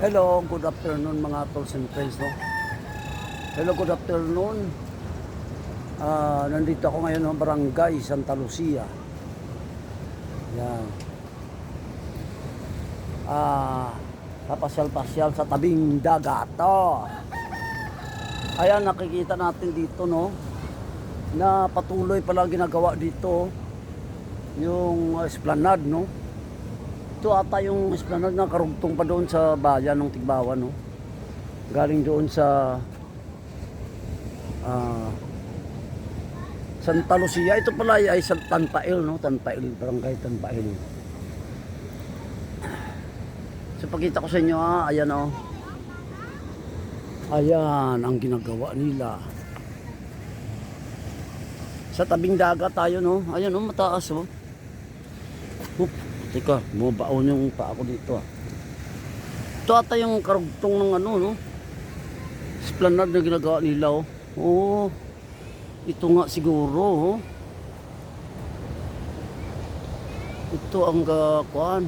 Hello, good afternoon mga tools and friends. No? Hello, good afternoon. Ah, nandito ako ngayon sa Barangay Santa Lucia. Yan. Ah, papasyal-pasyal sa tabing dagat. Oh. Ayan, nakikita natin dito, no? Na patuloy pala ginagawa dito yung esplanade, no? Ito ata yung esplanade na karugtong pa doon sa bayan ng Tigbawan, no? Galing doon sa ah, Santa Lucia. Ito pala ay sa Tanpail, no? Tanpail, barangay Tanpail. So pakita ko sa inyo, ha? Ayan, oh. Ayan ang ginagawa nila. Sa tabing dagat tayo, no? Ayan, oh, mataas, oh. Hup, teka, bumabaon yung pa ako dito, ah. Ito ata yung karugtong ng ano, no? Esplanade na ginagawa nila, oh. Oo. Ito nga siguro, oh. Ito ang uh, kuan.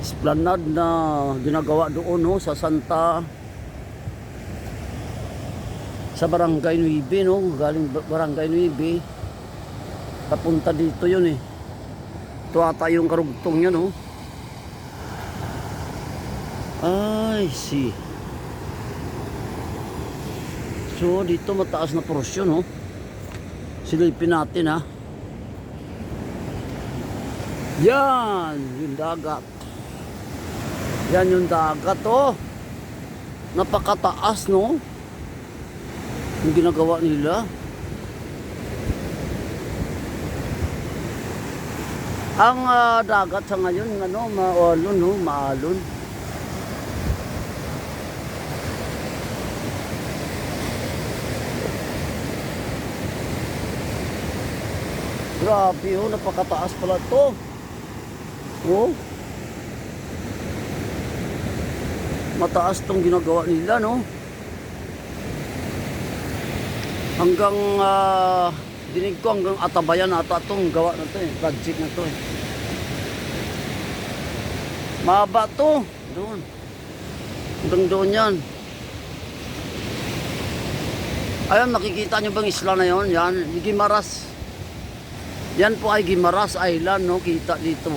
Esplanade na ginagawa doon, no? Sa Santa sa Barangay Nuibe, no? Galing Ba- Barangay Nuibe. Papunta dito yun, eh. Ito ata yung karugtong yan, no? Ay, see. So, dito mataas na porsyon, oh. Silipin natin, ha. Yan, yung dagat. Yan yung dagat, oh. Napakataas, no? Yung ginagawa nila. Ang ah, dagat sa ngayon, ano, maalon, no? Maalon. Grabe oh, napakataas pala to. Oh. Mataas tong ginagawa nila, no? Hanggang ah, dinig ko hanggang atabayan ata tong gawa na to eh. Project na to eh. Mahaba to. Doon. Hanggang doon yan. Ayun, nakikita nyo bang isla na yon? Yan, Gimaras. Yan po ay Gimaras Island, no? Kita dito.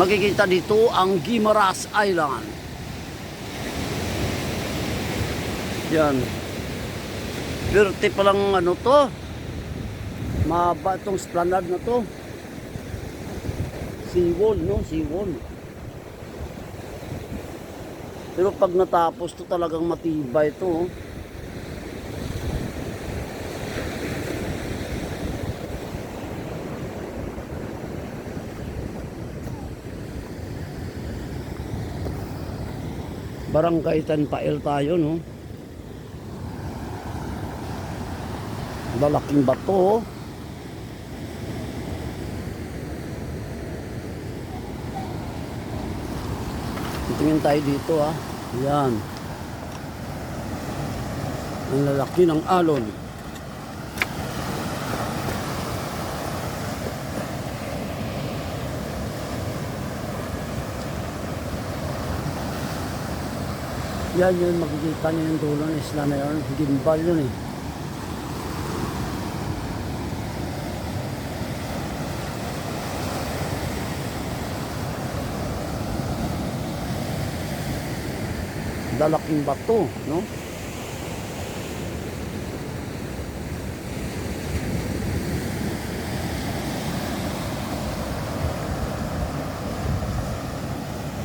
Makikita dito ang Gimaras Island. Yan. Birte pa lang ano to. Mahaba itong esplanade na to. Seawall, no? Seawall. Pero pag natapos to talagang matibay to. Oh. Barangay Tanpail tayo, no? Lalaking bato, oh. Tingin tayo dito, ah. Yan. Ang lalaki ng alon. Yan yun, makikita niyo yung dulo ng isla na yun. Gimbal yun eh. Dalaking bato, no?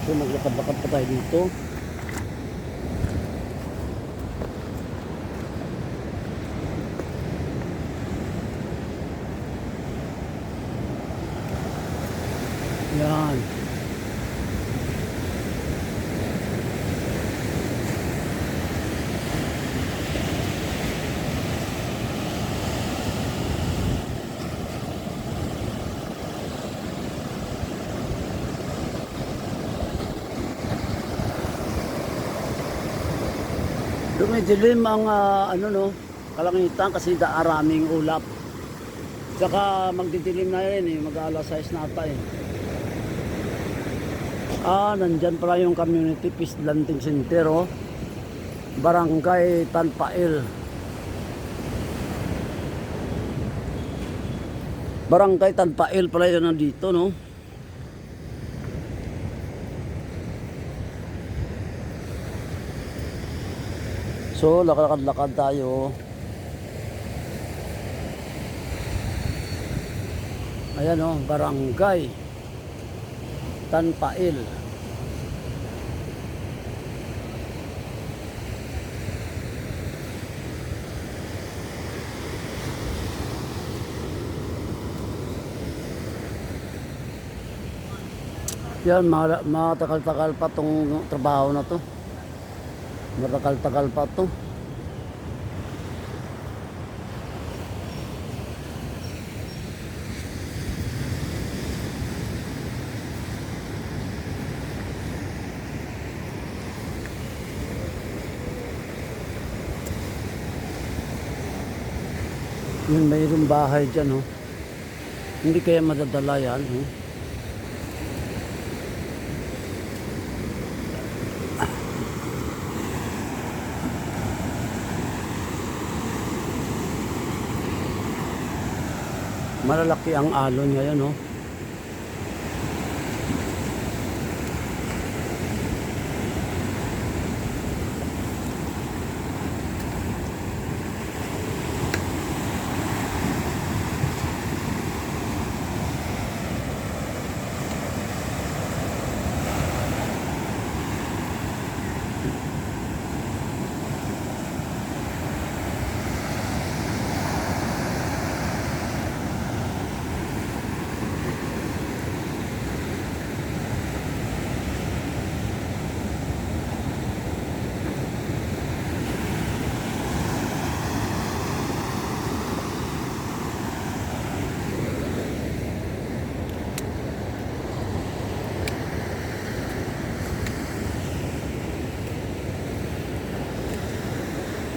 So maglakad-lakad pa tayo dito. Yan. Dumidilim ang ah, ano no, kalangitan kasi daaraming ulap. Saka magdidilim na rin eh, mag alas 6 na ata eh. Ah, nandyan pala yung community peace planting center, oh. Barangay Tanpail. Barangay Tanpail pala yun nandito, no? So, lakad-lakad tayo. Ayan, oh, Barangay Tanpail. Yan, ma- matagal-tagal pa tong trabaho na to. Matagal-tagal pa to. Yun, mayroong bahay dyan, oh. Hindi kaya madadala yan, oh. Malalaki ang alon ngayon, oh.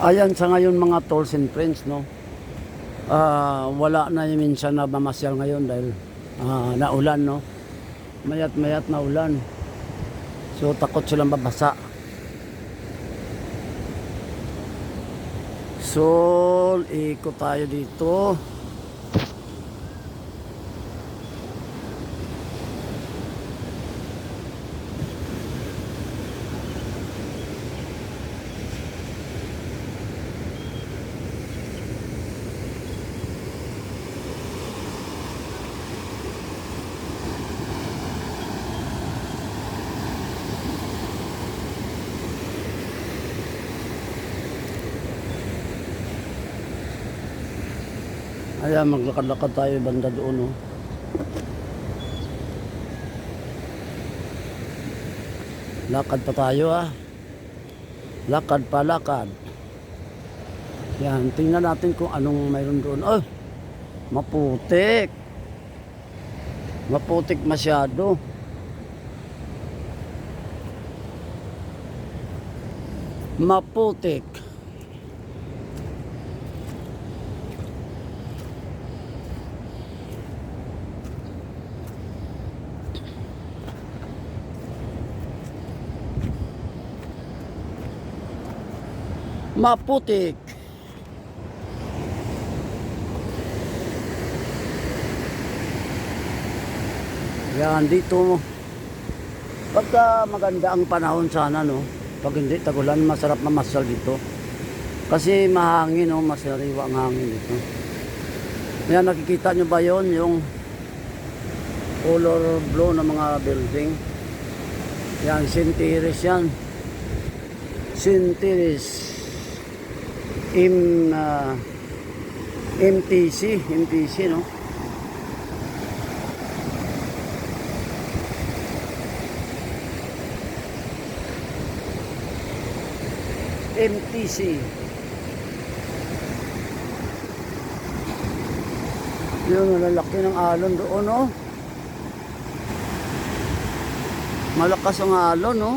Ayan sa ngayon mga tolls and friends, no? Ah, wala na yung minsan na mamasyal ngayon dahil ah, naulan, no? Mayat mayat na ulan. So takot silang babasa. So, ikot tayo dito. Ayan, maglakad-lakad tayo banda doon, no? Lakad pa tayo, ah. Lakad pa, lakad. Yan, tingnan natin kung anong mayroon doon. Oh, maputik. Maputik masyado. Maputik. Maputik. Yan, dito. Pagka maganda ang panahon sana, no? Pag hindi tagulan, masarap mamasyal dito. Kasi mahangin, no? Masariwa ang hangin dito. Yan, nakikita nyo ba yon Yung color blue ng mga building. Yan, Sintiris yan. Sintiris. M, ah, MTC, MTC, no? MTC. Yung lalaki ng alon doon, no? Malakas ang alon, no?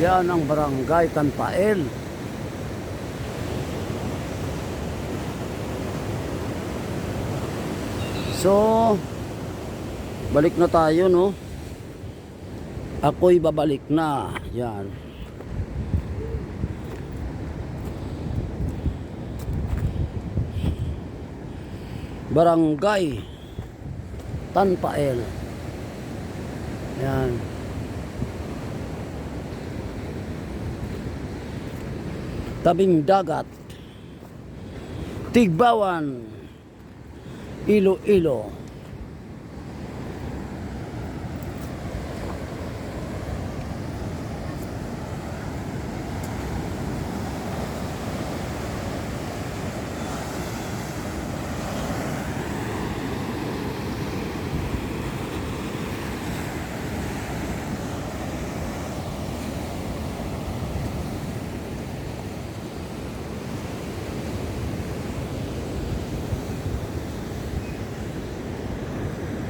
Yan ang barangay Tanpael. So, balik na tayo, no? Ako'y babalik na. Yan. Barangay Tanpael. Yan. Tabing dagat. Tigbawan. Ilo-ilo.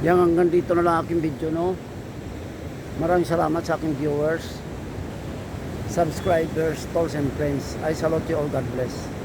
Yan hanggang dito na lang aking video no. Maraming salamat sa aking viewers, subscribers, tolls and friends. I salute you all. God bless.